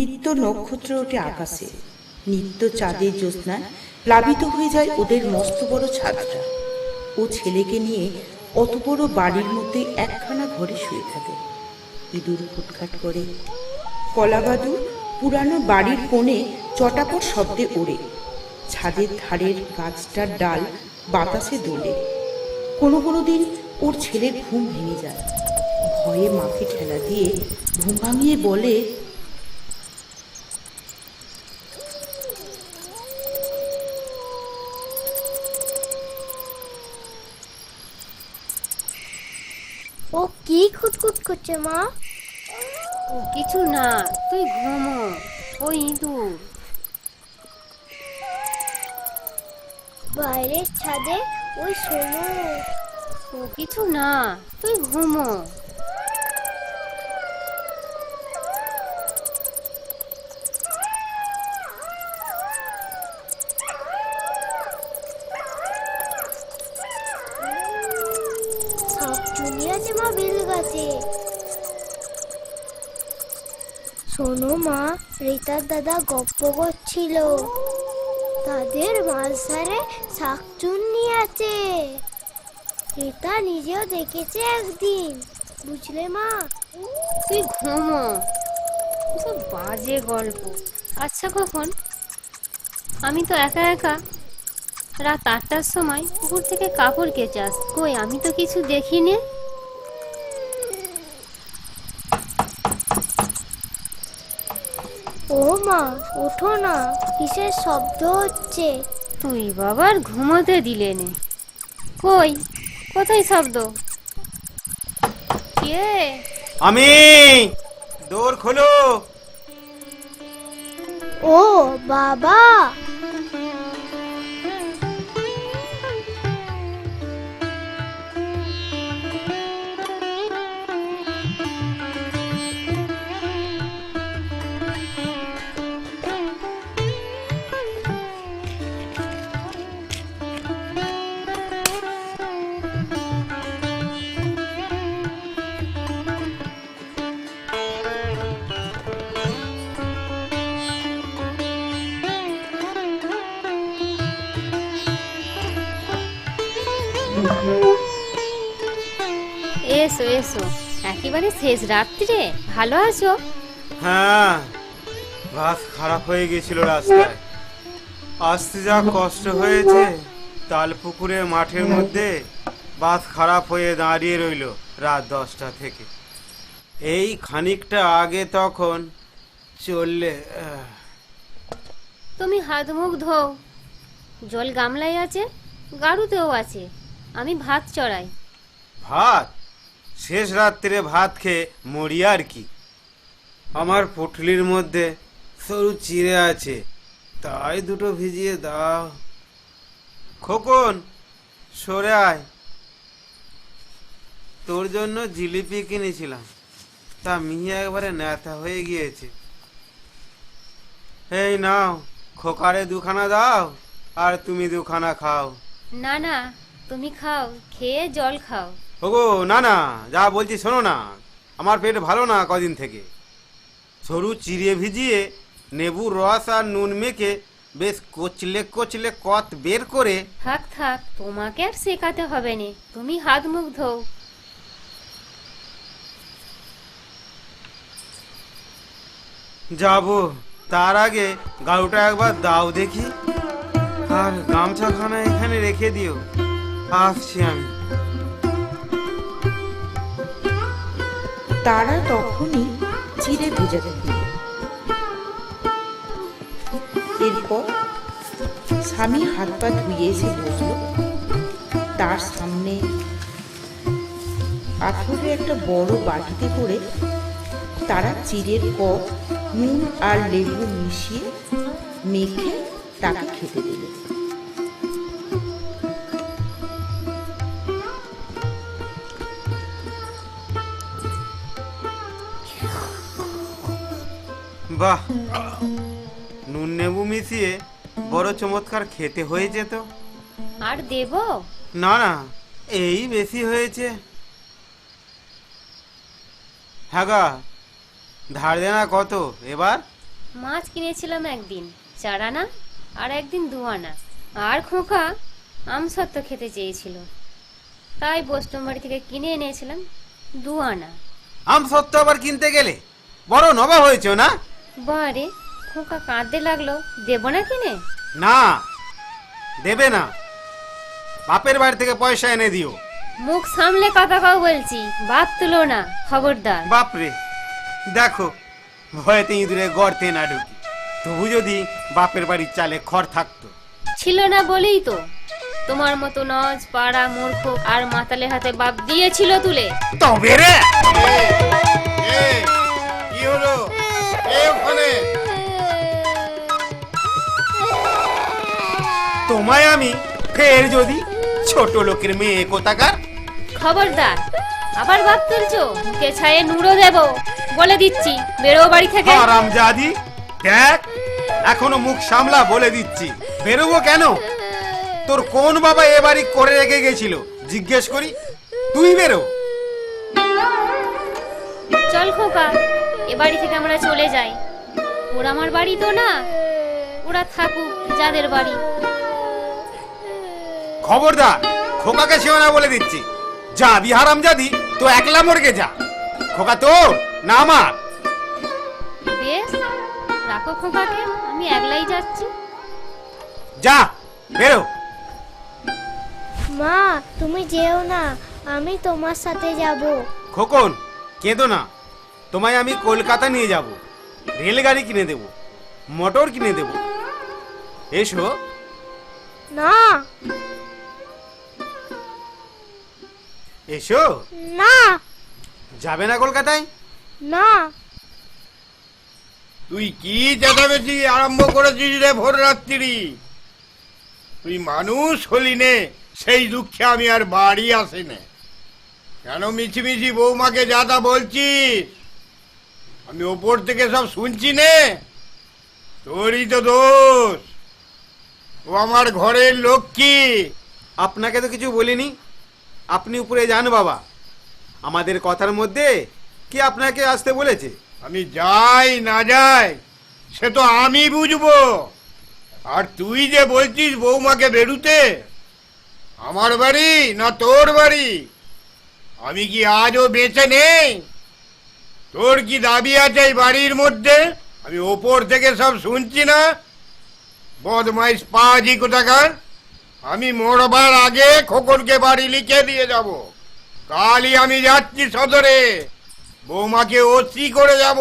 নিত্য নক্ষত্র ওঠে আকাশে। নিত্য চাঁদের জ্যোৎস্নায় প্লাবিত হয়ে যায় ওদের মস্ত বড় ছাদটা। ও ছেলেকে নিয়ে অত বড় বাড়ির মধ্যে একখানা ঘরে শুয়ে থাকে। ইঁদুর ফুটখাট করে। কলাবাদু পুরানো বাড়ির কোণে চটাপট শব্দে ওড়ে। ছাদের ধারের গাছটার ডাল বাতাসে দোলে। কোনো কোনো দিন ওর ছেলের ঘুম ভেঙে যায়। ভয়ে মাকে ঠেলা দিয়ে ঘুম ভাঙিয়ে বলে ও কি খুঁতখুত করছে মা? ও কিছু না তুই ঘুমো। ওই ইঁদুর। বাইরের ছাদে ওই শোনো ও কিছু না তুই ঘুমো সব চুনি আছে মা বেল গাছে শোনো মা রিতার দাদা গপ্প করছিল। তাদের মালসারে শাকচুন্নি আছে। রিতা নিজেও দেখেছে একদিন। বুঝলে মা? তুই ঘুমো বাজে গল্প। আচ্ছা কখন? আমি তো একা একা। রাত আটটার সময় পুকুর থেকে কাপড় কেচে আস। কই, আমি তো কিছু দেখিনি। ও মা ওঠো না কিসের শব্দ হচ্ছে? তুই বাবার ঘুমোতে দিলে নে। কই কোথায় শব্দ? কে? আমি দৌড় খোলো। ও বাবা এসো। এসো একেবারে শেষ রাত্রিরে ভালো আছো? হ্যাঁ বাস খারাপ হয়ে গেছিল রাস্তায়। আসতে যা কষ্ট হয়েছে তাল পুকুরের মাঠের মধ্যে বাস খারাপ হয়ে দাঁড়িয়ে রইল রাত দশটা থেকে। এই খানিকটা আগে তখন চললে তুমি হাত মুখ ধোও। জল গামলায় আছে গাড়ুতেও আছে। আমি ভাত চড়াই। ভাত? শেষ রাত্রে ভাত খেয়ে মরি আর কি। আমার পুটলির মধ্যে সরু চিড়ে আছে, তাই দুটো ভিজিয়ে দাও। খোকন, সরে আয়। তোর জন্য জিলিপি কিনেছিলাম, তা মিহি একবারে ন্যাথা হয়ে গিয়েছে। এই নাও, খোকারে দুখানা দাও, আর তুমি দুখানা খাও। না না, তুমি খাও, খেয়ে জল খাও। ওগো না না যা বলছি শোনো না। আমার পেট ভালো না কদিন থেকে। সরু চিড়ে ভিজিয়ে নেবুর রস আর নুন মেখে বেশ কচলে কচলে কত বের করে। থাক থাক তোমাকে আর শেখাতে হবে না। তুমি হাত মুখ ধোও। যাব তার আগে গাড়ুটা একবার দাও দেখি। আর গামছাখানা এখানে রেখে দিও। আসছি আমি। তারা তখনই ভেজাতে দিল এরপর স্বামী হাত পা ধুয়ে এসে বসল। তার সামনে পাথরে একটা বড় বাটিতে করে তারা চিড়ের কপ, নুন আর লেবু মিশিয়ে মেখে তাকে খেতে দিল। বাহ। নুন নেবু মিশিয়ে বড় চমৎকার খেতে হয়েছে তো। আর দেবো? না না এই বেশি হয়েছে। হ্যাঁ ধার দেনা কত এবার? মাছ কিনেছিলাম একদিন চার আনা আর একদিন দু আনা আর খোকা আমসত্ত্ব খেতে চেয়েছিল। তাই বৈষ্ণব বাড়ি থেকে কিনে এনেছিলাম দু আনা আম সত্য আবার কিনতে গেলে? বড় নবা হয়েছে না? বারে খোকা কাঁদতে লাগল। দেবো না কিনে না? দেবে না। বাপের বাড়ি থেকে পয়সা এনে দিও। মুখ সামলে কথা কাউ বলছি বাপ তুলো না খবরদার। বাপরে দেখো ভয়েতে ইঁদুরে গর্তে না ঢুকি। তবু যদি বাপের বাড়ির চালে খড় থাকতো। ছিল না বলেই তো। তোমার মতো নজ পাড়া মূর্খ আর মাতালের হাতে বাপ দিয়েছিল তুলে। তবে রে! তোমায় আমি ফের যদি ছোট লোকের মেয়ে কোথাকার? খবরদার আবার বাপ তুলছো? মুখে ছায়ে নুড়ো দেব? বলে দিচ্ছি বেরো বাড়ি থেকে। আরাম জাদি দেখ এখনও মুখ সামলা বলে দিচ্ছি। বেরোবো কেন? তোর কোন বাবা এ বাড়ি করে রেখে গেছিল? জিজ্ঞেস করি তুই বেরো। চল খোকা এ বাড়ি থেকে আমরা চলে যাই। ওরা আমার বাড়ি তো না ওরা থাকুক যাদের বাড়ি। খবরদার খোকাকে সেও না বলে দিচ্ছি। যা বিহারাম জাদি তো একলা মর্গে যা। খোকা তোর না আমার। বেশ রাখো খোকাকে আমি একলাই যাচ্ছি। যা বেরো। মা তুমি যেও না আমি তোমার সাথে যাব। খোকন কেঁদো না। তোমায় আমি কলকাতা নিয়ে যাব। রেলগাড়ি কিনে দেব মোটর কিনে দেব। এসো। না এসো। না। যাবে না কলকাতায়? না। তুই কি চেঁচামেচি আরম্ভ করেছিস রে ভোর রাত্রি তুই মানুষ হলি নে সেই দুঃখে আমি আর বাড়ি আসি না কেন মিছিমিছি বৌমাকে যা তা বলছিস? আমি ওপর থেকে সব শুনছি নে। তোরই তো দোষ। ও আমার ঘরের লক্ষ্মী। আপনাকে তো কিছু বলিনি। আপনি উপরে যান বাবা। আমাদের কথার মধ্যে কি আপনাকে আসতে বলেছে? আমি যাই না যাই, সে তো আমি বুঝব। আর তুই যে বলছিস বৌমাকে বেরুতে, আমার বাড়ি না তোর বাড়ি? আমি কি আজও বেঁচে নেই? তোর কি দাবি আছে এই বাড়ির মধ্যে? আমি ওপর থেকে সব শুনছি না। বদমাইশ পাজি কোথাকার? আমি মরবার আগে খোকনকে বাড়ি লিখে দিয়ে যাব। কালই আমি যাচ্ছি সদরে। বৌমাকে ওসি করে যাব।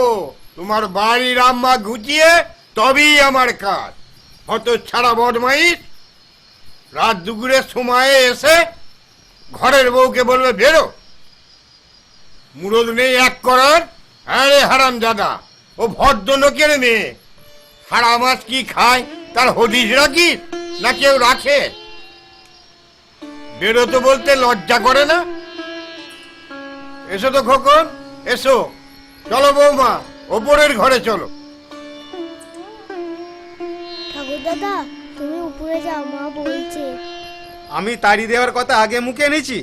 তোমার বাড়ির আম্মা ঘুচিয়ে তবেই আমার কাজ। হত ছাড়া বদমাইশ। রাত দুপুরের সময়ে এসে ঘরের বউকে বলবে, বেরো। মুরদ নেই এক করার। আরে হারাম দাদা ও ভদ্র লোকের মেয়ে। হারা মাছ কি খায়? তার হদিস রাখিস? না কেউ রাখে? বেরোতে বলতে লজ্জা করে না? এসো তো খোকন এসো। চলো বৌমা ওপরের ঘরে চলো। ঠাকুর দাদা তুমি উপরে যাও মা বলছে। আমি তাড়ি দেওয়ার কথা আগে মুখে এনেছি।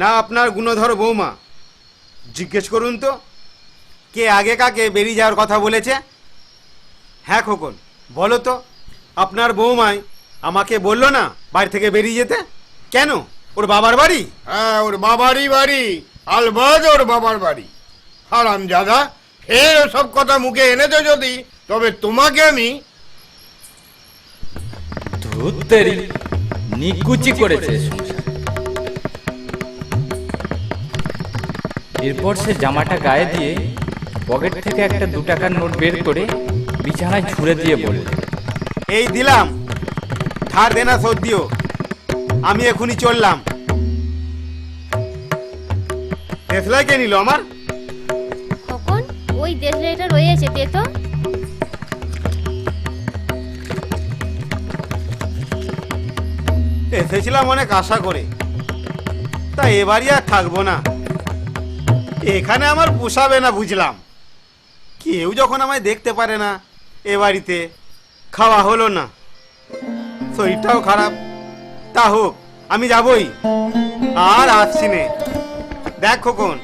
না আপনার গুণধর বৌমা। জিজ্ঞেস করুন তো কে আগে কাকে বেরিয়ে যাওয়ার কথা বলেছে? হ্যাঁ খোকন বলো তো আপনার বৌমাই আমাকে বলল না বাড়ি থেকে বেরিয়ে যেতে? কেন? ওর বাবার বাড়ি? হ্যাঁ ওর বাবারই বাড়ি। আলবাদ ওর বাবার বাড়ি। হারাম দাদা ফের সব কথা মুখে এনেছো যদি তবে তোমাকে আমি ধুত্তেরি নিকুচি করেছে। সংসার এরপর সে জামাটা গায়ে দিয়ে পকেট থেকে একটা দু টাকার নোট বের করে বিছানায় ছুঁড়ে দিয়ে বলল এই দিলাম। ধার দেনা শোধ দিও আমি এখনই চললাম। দেশলাই কে নিল আমার? কখন ওই দেশলাইটা রয়েছে দে তো। এসেছিলাম অনেক আশা করে। তা এবারই আর থাকব না। এখানে আমার পোষাবে না বুঝলাম। কেউ যখন আমায় দেখতে পারে না এ বাড়িতে খাওয়া হলো না। শরীরটাও খারাপ। তা হোক আমি যাবই। আর আসছি নে। দেখ খোকন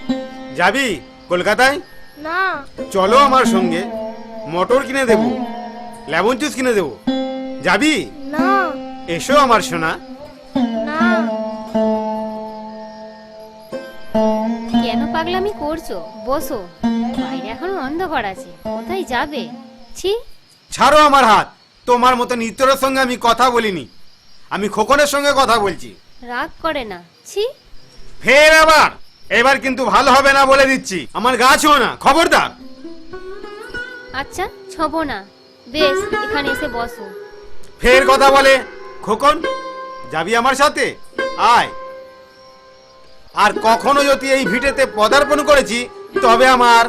যাবি কলকাতায়? না। চলো আমার সঙ্গে। মটর কিনে দেবো লেমন জুস কিনে দেবো। যাবি? না। এসো আমার সোনা। না। কেন পাগলামি করছ? বসো। বাইরে এখনও অন্ধকার আছে। কোথায় যাবে? ছি। ছাড়ো আমার হাত। তোমার মতো নিত্যরের সঙ্গে আমি কথা বলিনি। আমি খোকনের সঙ্গে কথা বলছি। রাগ করে না। ছি। ফের আবার। এবার কিন্তু ভালো হবে না বলে দিচ্ছি। আমার গাছও না। খবরদার। আচ্ছা ছব না। বেশ এখানে এসে বসো। ফের কথা বলে খোকন যাবি আমার সাথে? আয়। আর কখনো যদি এই ভিটেতে পদার্পণ করেছি তবে আমার